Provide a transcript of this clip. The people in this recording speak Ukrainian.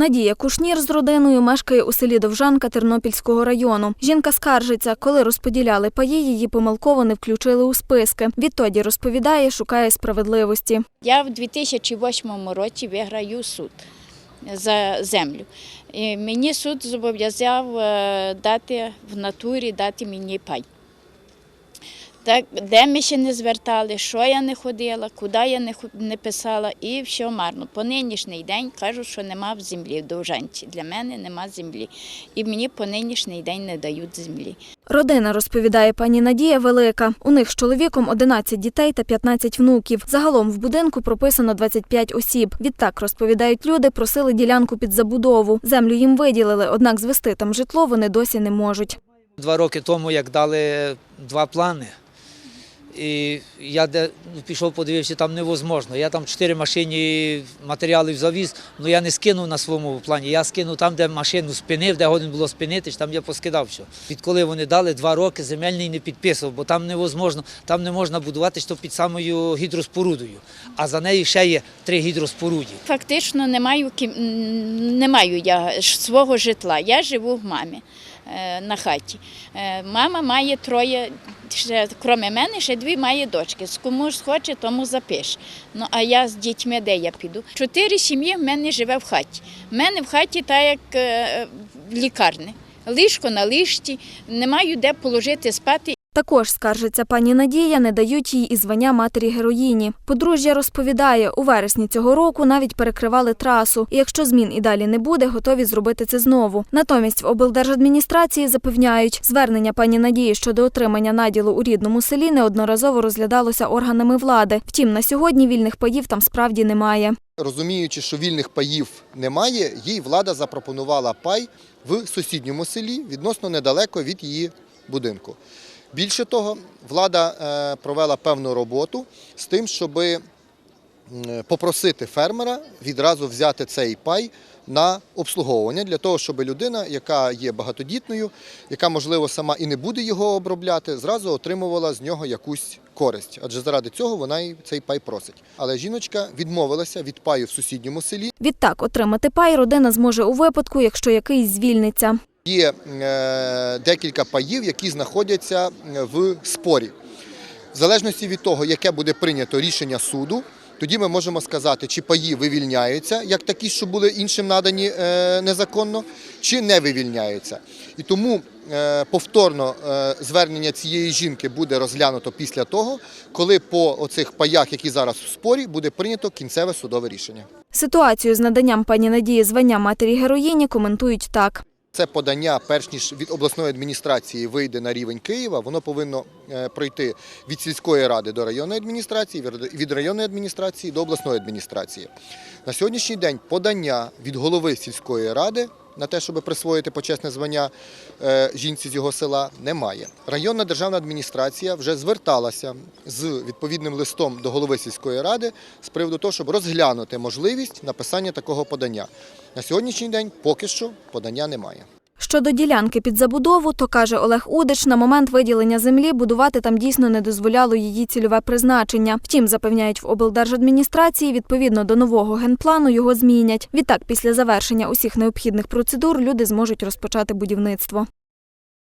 Надія Кушнір з родиною мешкає у селі Довжанка Тернопільського району. Жінка скаржиться, коли розподіляли паї, її помилково не включили у списки. Відтоді розповідає, шукає справедливості. Я в 2008 році виграю суд за землю. І мені суд зобов'язав е, дати в натурі дати мені пай. Так, де ми ще не звертали, що я не ходила, куди я не, не писала, і все марно. По нинішній день кажуть, що нема в землі в Довжанці. Для мене нема землі. І мені по нинішній день не дають землі. Родина, розповідає пані Надія, велика. У них з чоловіком 11 дітей та 15 внуків. Загалом в будинку прописано 25 осіб. Відтак, розповідають люди, просили ділянку під забудову. Землю їм виділили, однак звести там житло вони досі не можуть. Два роки тому, як дали два плани, і я де ну, пішов, подивився, там невозможно. Я там чотири машини матеріалів завіз, але я не скинув на своєму плані. Я скинув там, де машину спинив, де годин було спинити, там я поскидав все. Відколи вони дали два роки, земельний не підписував, бо там невозможно, там не можна будувати що під самою гідроспорудою. А за нею ще є три гідроспоруді. Фактично не маю, не маю я свого житла. Я живу в мамі на хаті. Е, Мама має троє, ще, крім мене, ще дві має дочки. З кому ж хоче, тому запиш. Ну а я з дітьми де я піду? Чотири сім'ї в мене живе в хаті. В мене в хаті так як лікарня. в лікарні. Ліжко на ліжці, не маю де положити спати. Також, скаржиться пані Надія, не дають їй і звання матері героїні. Подружжя розповідає, у вересні цього року навіть перекривали трасу, і якщо змін і далі не буде, готові зробити це знову. Натомість в облдержадміністрації запевняють, звернення пані Надії щодо отримання наділу у рідному селі неодноразово розглядалося органами влади. Втім, на сьогодні вільних паїв там справді немає. Розуміючи, що вільних паїв немає, їй влада запропонувала пай в сусідньому селі відносно недалеко від її будинку. Більше того, влада е, провела певну роботу з тим, щоб попросити фермера відразу взяти цей пай на обслуговування для того, щоб людина, яка є багатодітною, яка можливо сама і не буде його обробляти, зразу отримувала з нього якусь користь. Адже заради цього вона і цей пай просить. Але жіночка відмовилася від паю в сусідньому селі. Відтак, отримати пай родина зможе у випадку, якщо якийсь звільниться. Є е, декілька паїв, які знаходяться е, в спорі. В залежності від того, яке буде прийнято рішення суду, тоді ми можемо сказати, чи паї вивільняються, як такі, що були іншим надані е, незаконно, чи не вивільняються. І тому повторно звернення цієї жінки буде розглянуто після того, коли по оцих паях, які зараз в спорі, буде прийнято кінцеве судове рішення. Ситуацію з наданням пані Надії звання матері героїні коментують так. Це подання, перш ніж від обласної адміністрації вийде на рівень Києва, воно повинно е, пройти від сільської ради до районної адміністрації, від- районної адміністрації до обласної адміністрації. На сьогоднішній день подання від голови сільської ради на те, щоб присвоїти почесне звання е, жінці з його села, немає. Районна державна адміністрація вже зверталася з відповідним листом до голови сільської ради з приводу того, щоб розглянути можливість написання такого подання. На сьогоднішній день поки що подання немає. Щодо ділянки під забудову, то каже Олег Удич, на момент виділення землі будувати там дійсно не дозволяло її цільове призначення. Втім, запевняють в облдержадміністрації, відповідно до нового генплану його змінять. Відтак, після завершення усіх необхідних процедур, люди зможуть розпочати будівництво.